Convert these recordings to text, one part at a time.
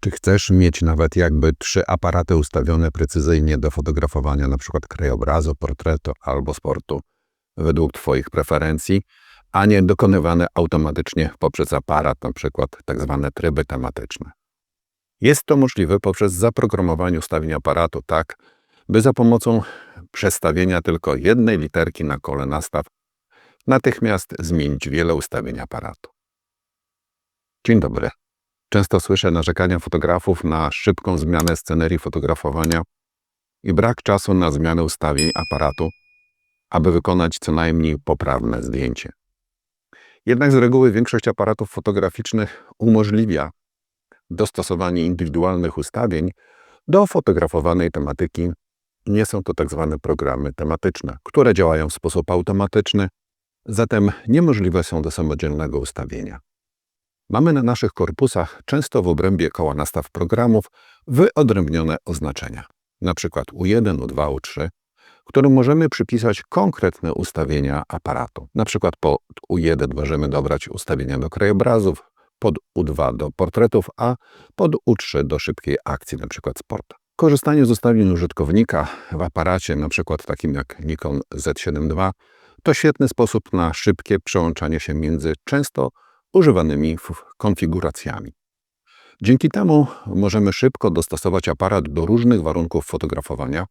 Czy chcesz mieć nawet jakby trzy aparaty ustawione precyzyjnie do fotografowania np. krajobrazu, portretu albo sportu według Twoich preferencji, a nie dokonywane automatycznie poprzez aparat, np. tak zwane tryby tematyczne? Jest to możliwe poprzez zaprogramowanie ustawień aparatu tak, by za pomocą przestawienia tylko jednej literki na kole nastaw natychmiast zmienić wiele ustawień aparatu. Dzień dobry. Często słyszę narzekania fotografów na szybką zmianę scenerii fotografowania i brak czasu na zmianę ustawień aparatu, aby wykonać co najmniej poprawne zdjęcie. Jednak z reguły większość aparatów fotograficznych umożliwia dostosowanie indywidualnych ustawień do fotografowanej tematyki. Nie są to tak zwane programy tematyczne, które działają w sposób automatyczny, zatem niemożliwe są do samodzielnego ustawienia. Mamy na naszych korpusach często w obrębie koła nastaw programów wyodrębnione oznaczenia, np. U1, U2, U3, którym możemy przypisać konkretne ustawienia aparatu. Na przykład po U1 możemy dobrać ustawienia do krajobrazów, pod U2 do portretów, a pod U3 do szybkiej akcji, np. sportu. Korzystanie z ustawień użytkownika w aparacie, np. takim jak Nikon Z7 II, to świetny sposób na szybkie przełączanie się między często używanymi konfiguracjami. Dzięki temu możemy szybko dostosować aparat do różnych warunków fotografowania,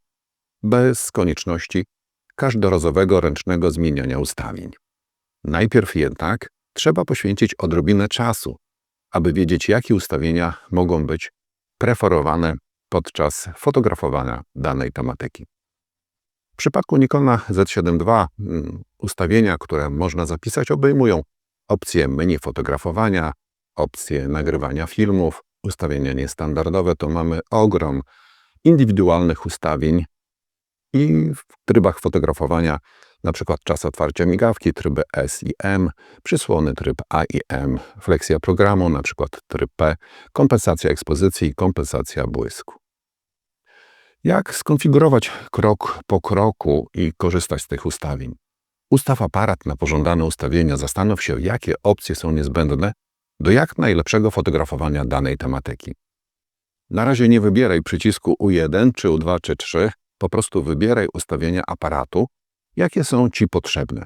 bez konieczności każdorazowego ręcznego zmieniania ustawień. Najpierw jednak trzeba poświęcić odrobinę czasu, aby wiedzieć, jakie ustawienia mogą być preferowane podczas fotografowania danej tematyki. W przypadku Nikona Z7 II mm, ustawienia, które można zapisać, obejmują opcje menu fotografowania, opcje nagrywania filmów, ustawienia niestandardowe, to mamy ogrom indywidualnych ustawień i w trybach fotografowania, na przykład czas otwarcia migawki, tryby S i M, przysłony tryb A i M, fleksja programu, na przykład tryb P, kompensacja ekspozycji kompensacja błysku. Jak skonfigurować krok po kroku i korzystać z tych ustawień? Ustaw aparat na pożądane ustawienia, zastanów się, jakie opcje są niezbędne do jak najlepszego fotografowania danej tematyki. Na razie nie wybieraj przycisku U1 czy U2 czy 3, po prostu wybieraj ustawienia aparatu, jakie są Ci potrzebne.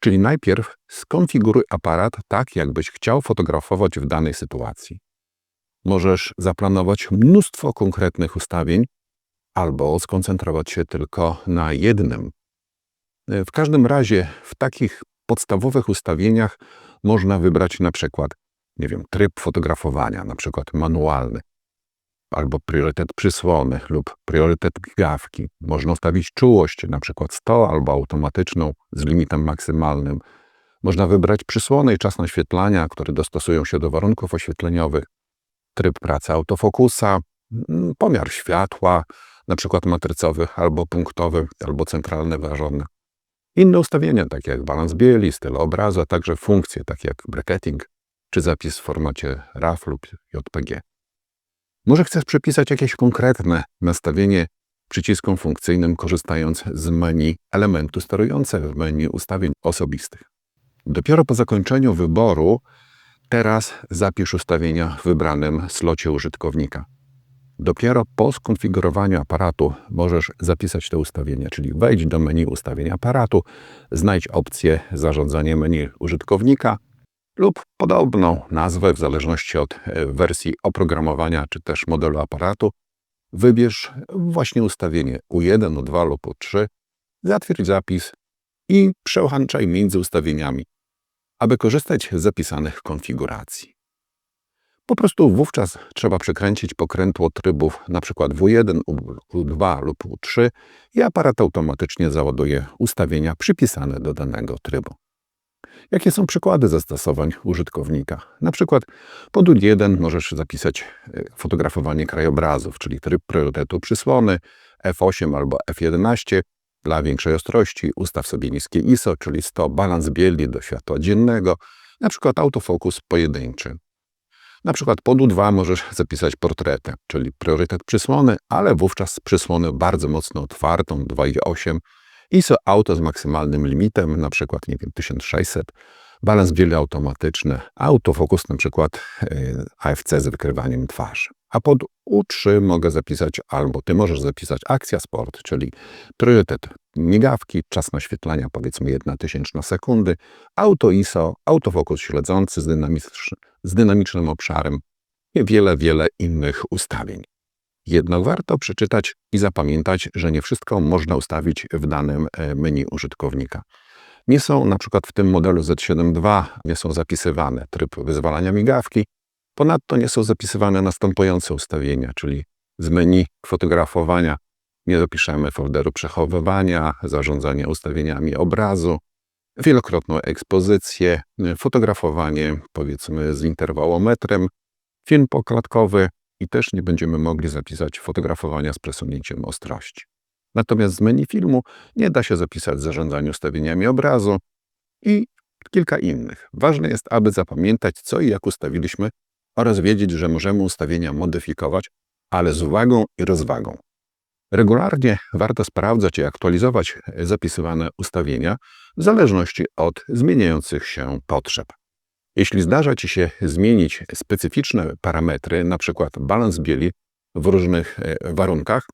Czyli najpierw skonfiguruj aparat tak, jakbyś chciał fotografować w danej sytuacji. Możesz zaplanować mnóstwo konkretnych ustawień albo skoncentrować się tylko na jednym w każdym razie w takich podstawowych ustawieniach można wybrać na przykład, nie wiem, tryb fotografowania, na przykład manualny, albo priorytet przysłony lub priorytet migawki. Można ustawić czułość, na przykład 100 albo automatyczną z limitem maksymalnym. Można wybrać przysłony i czas naświetlania, które dostosują się do warunków oświetleniowych, tryb pracy autofokusa, mm, pomiar światła, na przykład matrycowy albo punktowy, albo centralny ważony. Inne ustawienia, takie jak balans bieli, styl obrazu, a także funkcje, takie jak bracketing czy zapis w formacie RAW lub JPG. Może chcesz przypisać jakieś konkretne nastawienie przyciskom funkcyjnym, korzystając z menu elementu sterujące w menu ustawień osobistych. Dopiero po zakończeniu wyboru teraz zapisz ustawienia w wybranym slocie użytkownika. Dopiero po skonfigurowaniu aparatu możesz zapisać te ustawienia, czyli wejdź do menu ustawień aparatu, znajdź opcję zarządzanie menu użytkownika lub podobną nazwę w zależności od e, wersji oprogramowania czy też modelu aparatu. Wybierz właśnie ustawienie U1, U2 lub U3, zatwierdź zapis i przełączaj między ustawieniami, aby korzystać z zapisanych konfiguracji. Po prostu wówczas trzeba przekręcić pokrętło trybów np. W1, U2 lub U3 i aparat automatycznie załaduje ustawienia przypisane do danego trybu. Jakie są przykłady zastosowań użytkownika? Na przykład pod U1 możesz zapisać e, fotografowanie krajobrazów, czyli tryb priorytetu przysłony, F8 albo F11 dla większej ostrości, ustaw sobie niskie ISO, czyli 100 balans bieli do światła dziennego, na przykład autofokus pojedynczy. Na przykład pod U2 możesz zapisać portretę, czyli priorytet przysłony, ale wówczas przysłonę bardzo mocno otwartą, 2.8, ISO auto z maksymalnym limitem, na przykład, nie wiem, 1600, balans bieli automatyczny, autofokus na przykład e, AFC z wykrywaniem twarzy. A pod U3 mogę zapisać albo ty możesz zapisać akcja sport, czyli priorytet migawki, czas naświetlania powiedzmy 1 tysięczna sekundy, auto ISO, autofokus śledzący z, dynamicz- z dynamicznym obszarem i wiele, wiele innych ustawień. Jednak warto przeczytać i zapamiętać, że nie wszystko można ustawić w danym e, menu użytkownika. Nie są na przykład w tym modelu Z7 II nie są zapisywane tryb wyzwalania migawki, ponadto nie są zapisywane następujące ustawienia, czyli z menu fotografowania nie dopiszemy folderu przechowywania, zarządzania ustawieniami obrazu, wielokrotną ekspozycję, fotografowanie powiedzmy z interwałometrem, film poklatkowy i też nie będziemy mogli zapisać fotografowania z przesunięciem ostrości. Natomiast z menu filmu nie da się zapisać zarządzania ustawieniami obrazu i kilka innych. Ważne jest, aby zapamiętać, co i jak ustawiliśmy oraz wiedzieć, że możemy ustawienia modyfikować, ale z uwagą i rozwagą. Regularnie warto sprawdzać i aktualizować zapisywane ustawienia w zależności od zmieniających się potrzeb. Jeśli zdarza Ci się zmienić specyficzne parametry, np. balans bieli w różnych e, warunkach,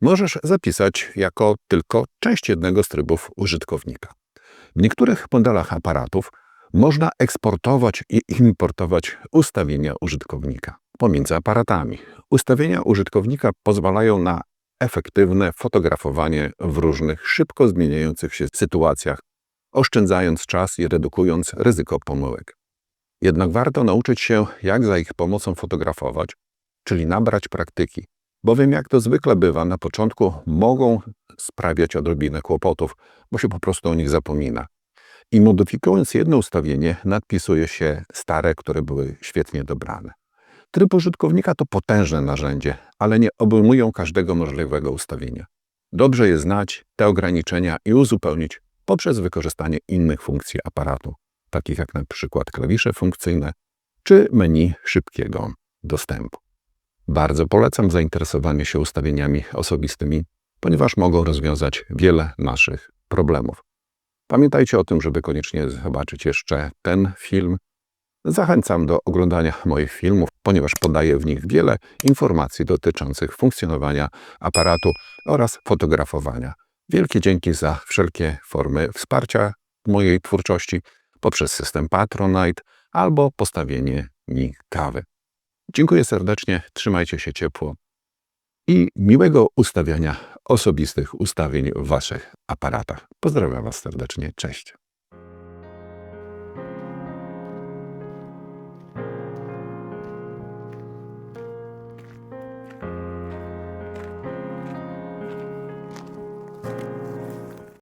możesz zapisać jako tylko część jednego z trybów użytkownika. W niektórych modelach aparatów można eksportować i importować ustawienia użytkownika pomiędzy aparatami. Ustawienia użytkownika pozwalają na efektywne fotografowanie w różnych szybko zmieniających się sytuacjach, oszczędzając czas i redukując ryzyko pomyłek. Jednak warto nauczyć się, jak za ich pomocą fotografować, czyli nabrać praktyki, bowiem jak to zwykle bywa, na początku mogą sprawiać odrobinę kłopotów, bo się po prostu o nich zapomina. I modyfikując jedno ustawienie, nadpisuje się stare, które były świetnie dobrane. Tryb użytkownika to potężne narzędzie, ale nie obejmują każdego możliwego ustawienia. Dobrze je znać, te ograniczenia i uzupełnić poprzez wykorzystanie innych funkcji aparatu, takich jak na przykład klawisze funkcyjne czy menu szybkiego dostępu. Bardzo polecam zainteresowanie się ustawieniami osobistymi, ponieważ mogą rozwiązać wiele naszych problemów. Pamiętajcie o tym, żeby koniecznie zobaczyć jeszcze ten film. Zachęcam do oglądania moich filmów, ponieważ podaję w nich wiele informacji dotyczących funkcjonowania aparatu oraz fotografowania. Wielkie dzięki za wszelkie formy wsparcia mojej twórczości poprzez system Patronite albo postawienie mi kawy. Dziękuję serdecznie, trzymajcie się ciepło i miłego ustawiania osobistych ustawień w Waszych aparatach. Pozdrawiam Was serdecznie, cześć.